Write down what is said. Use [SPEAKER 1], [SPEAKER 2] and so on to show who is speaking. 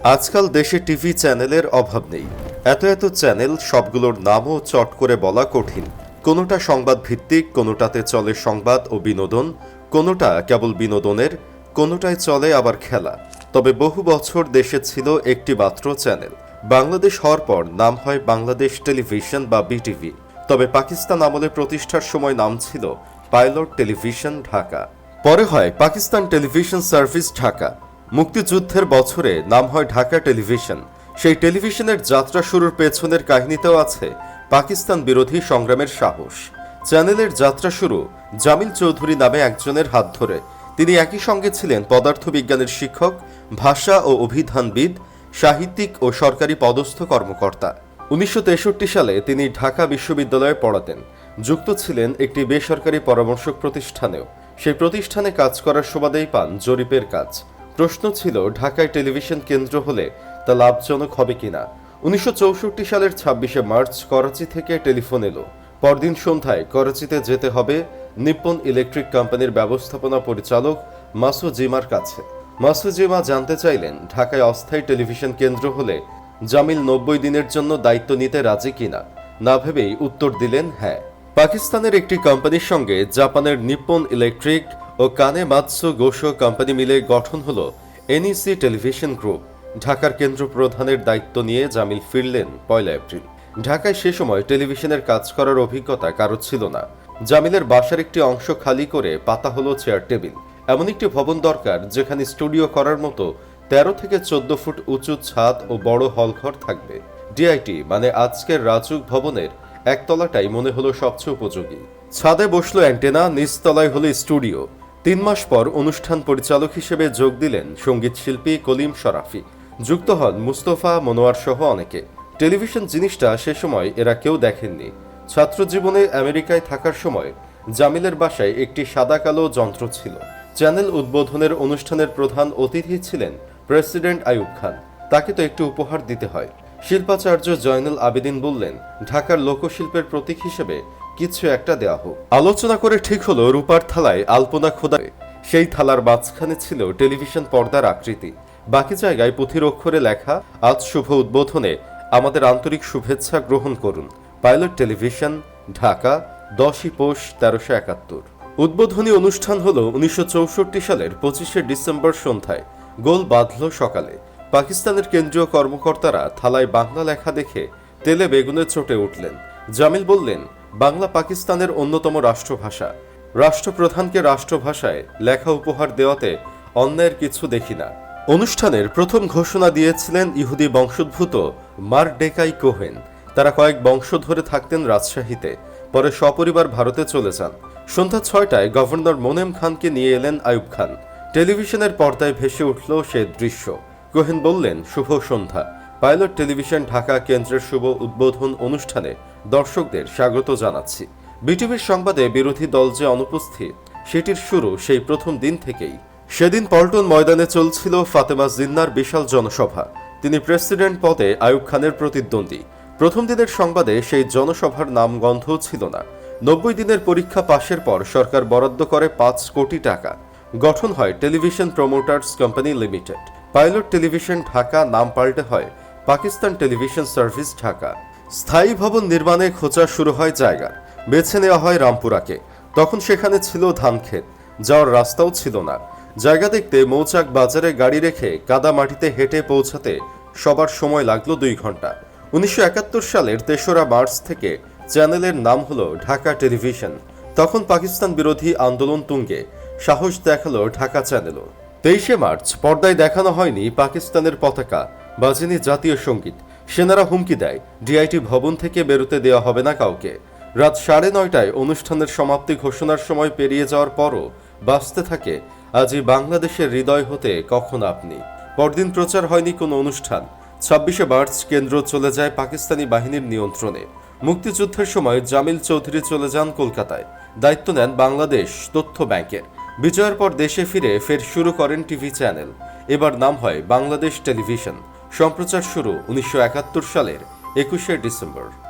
[SPEAKER 1] আজকাল দেশে টিভি চ্যানেলের অভাব নেই। এত এত চ্যানেল, সবগুলোর নামও চট করে বলা কঠিন। কোনোটা সংবাদ ভিত্তিক কোনোটাতে চলে সংবাদ ও বিনোদন, কোনোটা কেবল বিনোদনের, কোনোটায় চলে আবার খেলা। তবে বহু বছর দেশে ছিল একটি মাত্র চ্যানেল। বাংলাদেশ হওয়ার পর নাম হয় বাংলাদেশ টেলিভিশন বা বিটিভি। তবে পাকিস্তান আমলে প্রতিষ্ঠার সময় নাম ছিল পাইলট টেলিভিশন ঢাকা। পরে হয় পাকিস্তান টেলিভিশন সার্ভিস ঢাকা। মুক্তিযুদ্ধের বছরে নাম হয় ঢাকা টেলিভিশন। সেই টেলিভিশনের যাত্রা শুরুর পেছনের কাহিনীতেও আছে পাকিস্তান বিরোধী সংগ্রামের সাহস। চ্যানেলের যাত্রা শুরু জামিল চৌধুরী নামে একজনের হাত ধরে। তিনি একই সঙ্গে ছিলেন পদার্থবিজ্ঞানের শিক্ষক, ভাষা ও অভিধানবিদ, সাহিত্যিক ও সরকারি পদস্থ কর্মকর্তা। উনিশশো তেষট্টি সালে তিনি ঢাকা বিশ্ববিদ্যালয়ে পড়াতেন। যুক্ত ছিলেন একটি বেসরকারি পরামর্শক প্রতিষ্ঠানেও। সেই প্রতিষ্ঠানে কাজ করার সুবাদেই পান জরিপের কাজ। প্রশ্ন ছিল, ঢাকায় টেলিভিশন কেন্দ্র হলে তা লাভজনক হবে কিনা? উনিশশো চৌষট্টি সালের ছাব্বিশে মার্চ করাচি থেকে টেলিফোন এলো। পরদিন সন্ধ্যায় করাচিতে যেতে হবে নিপ্পন ইলেকট্রিক কোম্পানির ব্যবস্থাপনা পরিচালক মাসুজিমার কাছে। মাসুজিমা জানতে চাইলেন, ঢাকায় অস্থায়ী টেলিভিশন কেন্দ্র হলে জামিল নব্বই দিনের জন্য দায়িত্ব নিতে রাজি কিনা? না ভেবেই উত্তর দিলেন হ্যাঁ। পাকিস্তানের একটি কোম্পানির সঙ্গে জাপানের নিপ্পন ইলেকট্রিক ও কানে মাৎসু গোশো কোম্পানি মিলে গঠন হল এনইসি টেলিভিশন গ্রুপ। ঢাকার কেন্দ্র প্রধানের দায়িত্ব নিয়ে জামিল ফিরলেন পয়লা এপ্রিল। ঢাকায় সে সময় টেলিভিশনের কাজ করার অভিজ্ঞতা কারও ছিল না। জামিলের বাসার একটি অংশ খালি করে পাতা হলো চেয়ার টেবিল। এমন একটি ভবন দরকার যেখানে স্টুডিও করার মতো তেরো থেকে চোদ্দ ফুট উঁচু ছাদ ও বড় হলঘর থাকবে। ডিআইটি মানে আজকের রাজুক ভবনের একতলাটাই মনে হলো সবচেয়ে উপযোগী। ছাদে বসল অ্যান্টেনা, নিচতলায় হলো স্টুডিও। তিন মাস পর অনুষ্ঠান পরিচালক হিসেবে যোগ দিলেন সংগীত শিল্পী কলিম শরাফি। যুক্ত হন মুস্তফা, মনোয়ার সহ অনেকে। টেলিভিশন জিনিসটা সে সময় এরা কেউ দেখেননি। ছাত্র জীবনে আমেরিকায় থাকার সময় জামিলের বাসায় একটি সাদা কালো যন্ত্র ছিল। চ্যানেল উদ্বোধনের অনুষ্ঠানের প্রধান অতিথি ছিলেন প্রেসিডেন্ট আইয়ুব খান। তাকে তো একটু উপহার দিতে হয়। শিল্পাচার্য জয়নুল আবেদিন বললেন, ঢাকার লোকশিল্পের প্রতীক হিসেবে কিছু একটা দেওয়া হোক। আলোচনা করে ঠিক হলো রূপার থালায় আলপনা খোদা। সেই থালার মাঝখানে ছিল টেলিভিশন পর্দার আকৃতি। বাকি জায়গায় পুঁথির অক্ষরে লেখা, আজ শুভ উদ্বোধনে আমাদের আন্তরিক শুভেচ্ছা গ্রহণ করুন। পাইলট টেলিভিশন, ঢাকা, দশই পৌষ, তেরোশো একাত্তর। উদ্বোধনী অনুষ্ঠান হল উনিশশো চৌষট্টি সালের পঁচিশে ডিসেম্বর সন্ধ্যায়। গোল বাঁধল সকালে। পাকিস্তানের কেন্দ্রীয় কর্মকর্তারা থালায় বাংলা লেখা দেখে তেলে বেগুনে চটে উঠলেন। জামিল বললেন বাংলা পাকিস্তানের অন্যতম রাষ্ট্রভাষা। রাষ্ট্রপ্রধানকে রাষ্ট্রভাষায় লেখা উপহার দেওয়াতে অন্যায়ের কিছু দেখি না। অনুষ্ঠানের প্রথম ঘোষণা দিয়েছিলেন ইহুদি বংশোদ্ভূত মার ডেকাই কোহেন। তারা কয়েক বংশ ধরে থাকতেন রাজশাহীতে, পরে সপরিবার ভারতে চলে যান। সন্ধ্যা ছয়টায় গভর্নর মোনেম খানকে নিয়ে এলেন আয়ুব খান। টেলিভিশনের পর্দায় ভেসে উঠল সে দৃশ্য। কোহেন বললেন, শুভ সন্ধ্যা। পাইলট টেলিভিশন ঢাকা কেন্দ্রের শুভ উদ্বোধন অনুষ্ঠানে দর্শকদের স্বাগত জানাচ্ছি। বিটিভির সংবাদে বিরোধী দল যে অনুপস্থিত, সেটির শুরু সেই প্রথম দিন থেকেই। সেদিন পল্টন ময়দানে চলছিল ফাতেমা জিন্নার বিশাল জনসভা। তিনি প্রেসিডেন্ট পদে আয়ুব খানের প্রতিদ্বন্দ্বী। প্রথম দিনের সংবাদে সেই জনসভার নাম গন্ধ ছিল না। নব্বই দিনের পরীক্ষা পাশের পর সরকার বরাদ্দ করে পাঁচ কোটি টাকা। গঠন হয় television promoters company limited. Pilot television Dhaka নাম পাল্টে হয় পাকিস্তান টেলিভিশন সার্ভিস, ঢাকা। স্থায়ী ভবন নির্মাণে খোঁজা শুরু হয় জায়গা। বেছে নেওয়া হয় রামপুরাকে। তখন সেখানে ছিল ধানক্ষেত। যাওয়ার রাস্তাও ছিল না। জায়গা দেখতে মৌচাক বাজারে গাড়ি রেখে কাদা মাটিতে হেঁটে পৌঁছাতে সবার সময় লাগল দুই ঘণ্টা। উনিশশো একাত্তর সালের তেসরা মার্চ থেকে চ্যানেলের নাম হলো ঢাকা টেলিভিশন। তখন পাকিস্তান বিরোধী আন্দোলন তুঙ্গে। সাহস দেখাল ঢাকা চ্যানেলও। তেইশে মার্চ, পর্দায় দেখানো হয়নি পাকিস্তানের পতাকা। বাজেনি জাতীয় সংগীত। সেনারা হুমকি দেয়। ডিআইটি ভবন থেকে বেরোতে দেওয়া হবে না কাউকে। রাত সাড়ে নয়টায় অনুষ্ঠানের সমাপ্তি ঘোষণার সময় পেরিয়ে যাওয়ার পরও বাঁচতে থাকে। আজই বাংলাদেশের হৃদয় হতে কখন আপনি? পরদিন প্রচার হয়নি কোনো অনুষ্ঠান। ছাব্বিশে মার্চ কেন্দ্র চলে যায় পাকিস্তানি বাহিনীর নিয়ন্ত্রণে। মুক্তিযুদ্ধের সময় জামিল চৌধুরী চলে যান কলকাতায়। দায়িত্ব নেন বাংলাদেশ তথ্য ব্যাংকের। বিজয়ের পর দেশে ফিরে ফের শুরু করেন টিভি চ্যানেল। এবার নাম হয় বাংলাদেশ টেলিভিশন। সম্প্রচার শুরু উনিশশো একাত্তর সালের একুশে ডিসেম্বর।